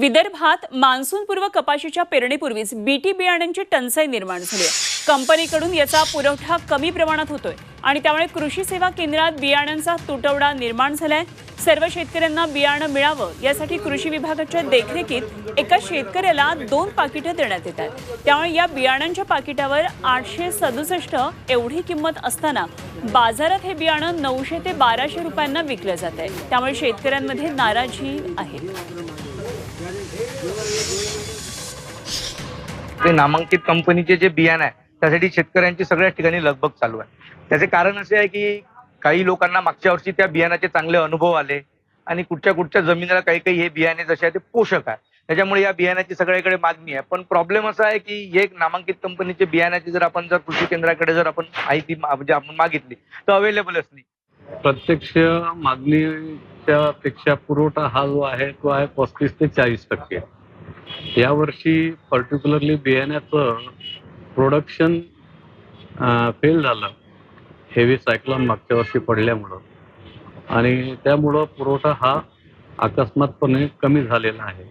विदर्भात मान्सूनपूर्व कपाशीच्या पेरणीपूर्वीच बीटी बियाण्यांची टंचाई निर्माण झाली आहे. कंपनीकडून याचा पुरवठा कमी प्रमाणात होतोय आणि त्यामुळे कृषी सेवा केंद्रात बियाण्यांचा तुटवडा निर्माण झालाय. सर्व शेतकऱ्यांना बियाणं मिळावं यासाठी कृषी विभागाच्या देखरेखीत एका शेतकऱ्याला दोन पाकिटं देण्यात येत आहेत. त्यामुळे या बियाण्यांच्या पाकिटावर आठशे सदुसष्ट एवढी किंमत असताना बाजारात हे बियाणं नऊशे ते बाराशे रुपयांना विकलं जात आहे. त्यामुळे शेतकऱ्यांमध्ये नाराजी आहे. ते नामांकित कंपनीचे जे बियाणं आहे त्यासाठी शेतकऱ्यांची सगळ्या ठिकाणी लगबग चालू आहे. त्याचे कारण असे आहे की काही लोकांना मागच्या वर्षी त्या बियाणाचे चांगले अनुभव आले आणि कुठच्या कुठच्या जमिनीला काही काही हे बियाणे जसे आहे ते पोषक आहे. त्याच्यामुळे या बियाण्याची सगळीकडे मागणी आहे. पण प्रॉब्लेम असा आहे की हे एक नामांकित कंपनीचे बियाण्याची जर आपण जर कृषी केंद्राकडे जर आपण माहिती म्हणजे आपण मागितली तर अवेलेबलच नाही प्रत्यक्ष मागणीच्या पेक्षा पुरवठा हा जो आहे तो आहे पस्तीस ते चाळीस टक्के. यावर्षी पर्टिक्युलरली बियाण्याचं प्रोडक्शन फेल झालं. हेवी सायक्लोन मागच्या वर्षी पडल्यामुळं. आणि त्यामुळं पुरवठा हा अकस्मातपणे कमी झालेला आहे.